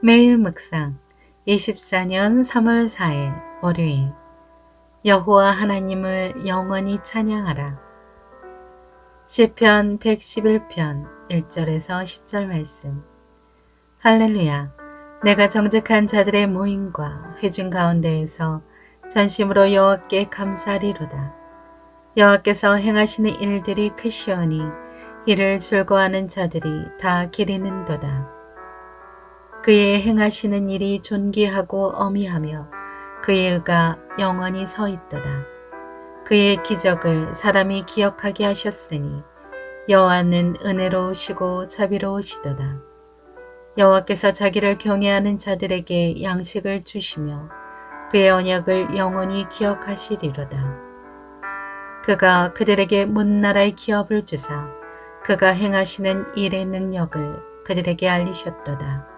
매일 묵상 24년 3월 4일 월요일 여호와 하나님을 영원히 찬양하라. 시편 111편 1절에서 10절 말씀 할렐루야 내가 정직한 자들의 모임과 회중 가운데에서 전심으로 여호와께 감사리로다. 여호와께서 행하시는 일들이 크시오니 이를 즐거워하는 자들이 다 기리는도다. 그의 행하시는 일이 존귀하고 어미하며 그의 의가 영원히 서 있도다. 그의 기적을 사람이 기억하게 하셨으니 여호와는 은혜로우시고 자비로우시도다. 여호와께서 자기를 경외하는 자들에게 양식을 주시며 그의 언약을 영원히 기억하시리로다. 그가 그들에게 문나라의 기업을 주사 그가 행하시는 일의 능력을 그들에게 알리셨도다.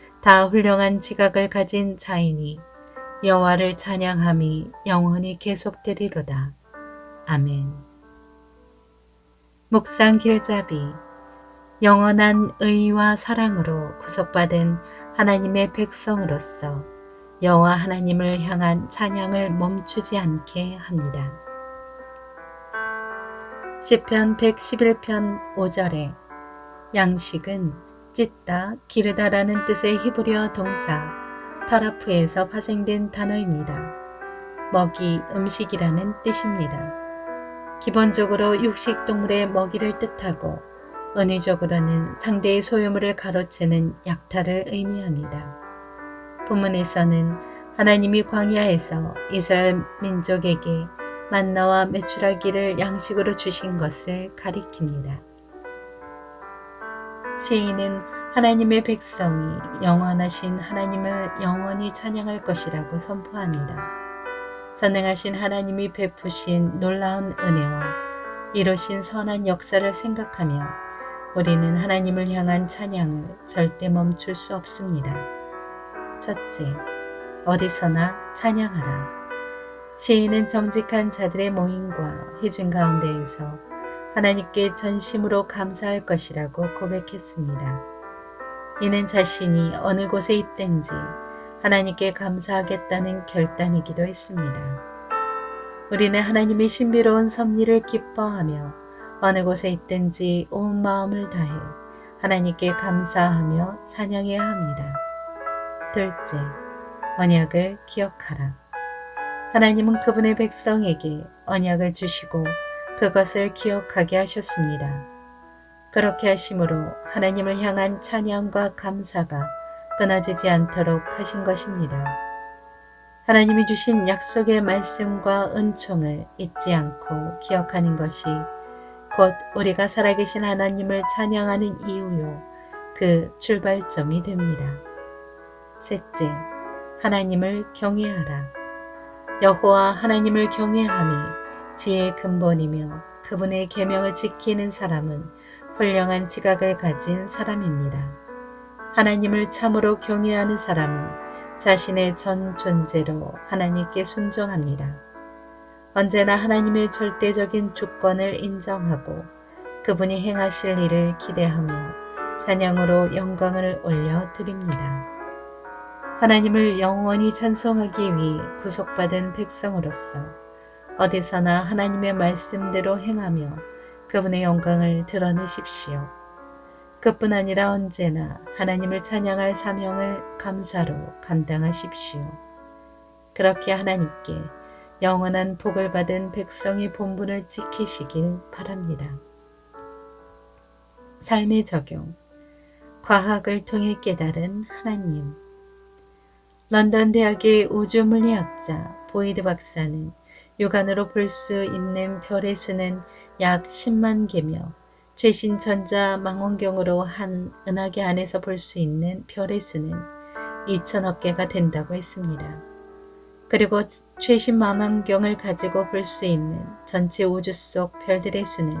다 훌륭한 지각을 가진 자이니 여호와를 찬양함이 영원히 계속되리로다. 아멘. 묵상 길잡이 영원한 의와 사랑으로 구속받은 하나님의 백성으로서 여호와 하나님을 향한 찬양을 멈추지 않게 합니다. 시편 111편 5절에 양식은 찢다, 기르다라는 뜻의 히브리어 동사 타라프에서 파생된 단어입니다. 먹이, 음식이라는 뜻입니다. 기본적으로 육식 동물의 먹이를 뜻하고 은유적으로는 상대의 소유물을 가로채는 약탈을 의미합니다. 본문에서는 하나님이 광야에서 이스라엘 민족에게 만나와 메추라기를 양식으로 주신 것을 가리킵니다. 시인은 하나님의 백성이 영원하신 하나님을 영원히 찬양할 것이라고 선포합니다. 전능하신 하나님이 베푸신 놀라운 은혜와 이루신 선한 역사를 생각하며 우리는 하나님을 향한 찬양을 절대 멈출 수 없습니다. 첫째, 어디서나 찬양하라. 시인은 정직한 자들의 모임과 회중 가운데에서 하나님께 전심으로 감사할 것이라고 고백했습니다. 이는 자신이 어느 곳에 있든지 하나님께 감사하겠다는 결단이기도 했습니다. 우리는 하나님의 신비로운 섭리를 기뻐하며 어느 곳에 있든지 온 마음을 다해 하나님께 감사하며 찬양해야 합니다. 둘째, 언약을 기억하라. 하나님은 그분의 백성에게 언약을 주시고 그것을 기억하게 하셨습니다. 그렇게 하심으로 하나님을 향한 찬양과 감사가 끊어지지 않도록 하신 것입니다. 하나님이 주신 약속의 말씀과 은총을 잊지 않고 기억하는 것이 곧 우리가 살아계신 하나님을 찬양하는 이유요, 그 출발점이 됩니다. 셋째, 하나님을 경외하라. 여호와 하나님을 경외함이 지혜의 근본이며 그분의 계명을 지키는 사람은 훌륭한 지각을 가진 사람입니다. 하나님을 참으로 경외하는 사람은 자신의 전 존재로 하나님께 순종합니다. 언제나 하나님의 절대적인 주권을 인정하고 그분이 행하실 일을 기대하며 찬양으로 영광을 올려 드립니다. 하나님을 영원히 찬송하기 위해 구속받은 백성으로서 어디서나 하나님의 말씀대로 행하며 그분의 영광을 드러내십시오. 그뿐 아니라 언제나 하나님을 찬양할 사명을 감사로 감당하십시오. 그렇게 하나님께 영원한 복을 받은 백성의 본분을 지키시길 바랍니다. 삶의 적용 과학을 통해 깨달은 하나님 런던 대학의 우주물리학자 보이드 박사는 육안으로 볼 수 있는 별의 수는 약 10만 개며 최신 전자 망원경으로 한 은하계 안에서 볼 수 있는 별의 수는 2천억 개가 된다고 했습니다. 그리고 최신 망원경을 가지고 볼 수 있는 전체 우주 속 별들의 수는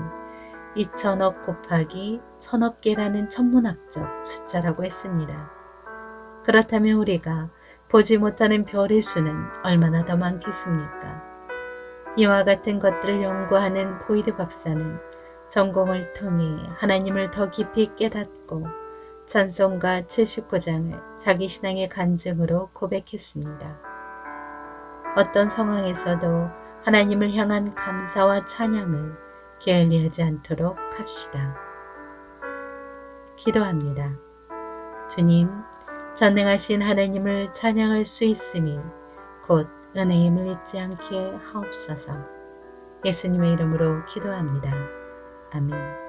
2천억 곱하기 천억 개라는 천문학적 숫자라고 했습니다. 그렇다면 우리가 보지 못하는 별의 수는 얼마나 더 많겠습니까? 이와 같은 것들을 연구하는 보이드 박사는 전공을 통해 하나님을 더 깊이 깨닫고 찬송가 79장을 자기 신앙의 간증으로 고백했습니다. 어떤 상황에서도 하나님을 향한 감사와 찬양을 게을리하지 않도록 합시다. 기도합니다. 주님, 전능하신 하나님을 찬양할 수 있음이 곧 은혜임을 잊지 않게 하옵소서. 예수님의 이름으로 기도합니다. 아멘.